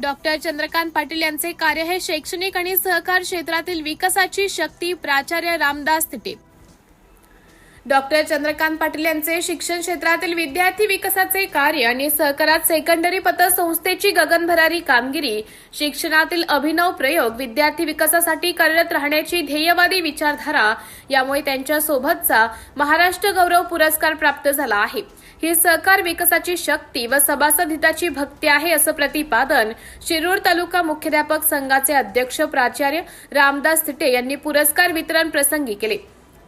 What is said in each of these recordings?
Doctor Chandrakant Patil यांचे कार्य हे शैक्षणिक आणि सहकार क्षेत्रातील विकासाची शक्ती प्राचार्य रामदास तिटे. डॉक्टर चंद्रकांत पाटील यांचे शिक्षण क्षेत्रातील विद्यार्थी विकासाचे कार्य आणि सहकारात सेकंडरी पतसंस्थेची गगनभरारी कामगिरी शिक्षणातील अभिनव प्रयोग विद्यार्थी विकासासाठी कार्यरत राहण्याची ध्येयवादी विचारधारा यामुळे त्यांच्या सोबतचा महाराष्ट्र गौरव पुरस्कार प्राप्त झाला आहे. ही सहकार विकासाची शक्ती व सभासद हिताची भक्ती आहे असं प्रतिपादन शिरूर तालुका मुख्याध्यापक संघाचे अध्यक्ष प्राचार्य रामदास थिटे यांनी पुरस्कार वितरण प्रसंगी केले.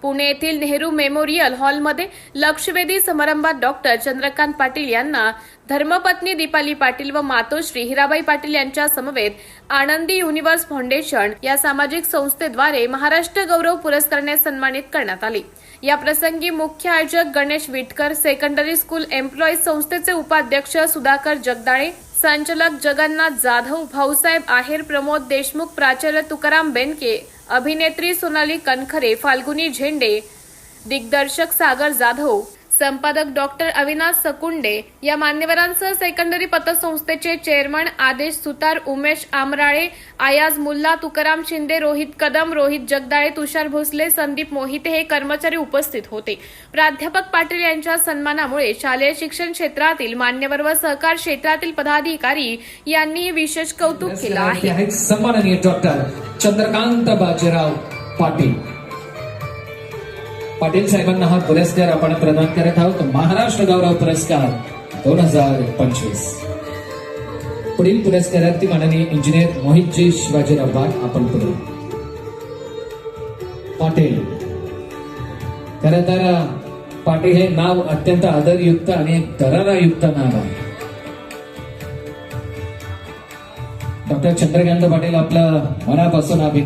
पुणे येथील नेहरू मेमोरियल हॉलमध्ये लक्षवेधी समारंभात डॉक्टर चंद्रकांत पाटील यांना धर्मपत्नी दीपाली पाटील व मातोश्री हिराबाई पाटील यांच्या समवेत आनंदी युनिव्हर्स फाउंडेशन या सामाजिक संस्थेद्वारे महाराष्ट्र गौरव पुरस्काराने सन्मानित करण्यात आले. या प्रसंगी मुख्य आयोजक Ganesh Vitkar secondary school employees संस्थेचे उपाध्यक्ष सुधाकर जगदाळे संचालक जगन्नाथ जाधव भाऊसाहेब आहेर प्रमोद देशमुख प्राचार्य तुकाराम बेनके अभिनेत्री सोनाली कनखरे फाल्गुनी झेंडे दिग्दर्शक सागर जाधव संपादक डॉक्टर अविनाश सकुंडे या मान्यवरांसह सेकंडरी पतसंस्थेचे चेअरमन आदेश सुतार उमेश आमराळे आयाज मुल्ला तुकाराम शिंदे रोहित कदम रोहित जगदाळे तुषार भोसले संदीप मोहिते हे कर्मचारी उपस्थित होते. प्राध्यापक पाटील यांच्या सन्मानामुळे शालेय शिक्षण क्षेत्रातील मान्यवर व सहकार क्षेत्रातील पदाधिकारी यांनी विशेष कौतुक केलं आहे. सन्माननीय डॉक्टर चंद्रकांत बाजीराव पाटील. पाटील साहेबांना हा पुरस्कार आपण प्रदान करत आहोत. महाराष्ट्र गौरव पुरस्कार दोन हजार पंचवीस. पुढील पुरस्कारार्थी माननीय इंजिनियर मोहितजी शिवाजीराव वाघ आपण पुढे. पाटील. खर तर पाटील हे नाव अत्यंत आदरयुक्त आणि दरारायुक्त नाव आहे. डॉक्टर चंद्रकांत पाटील आपलं मनापासून अभिनंदन.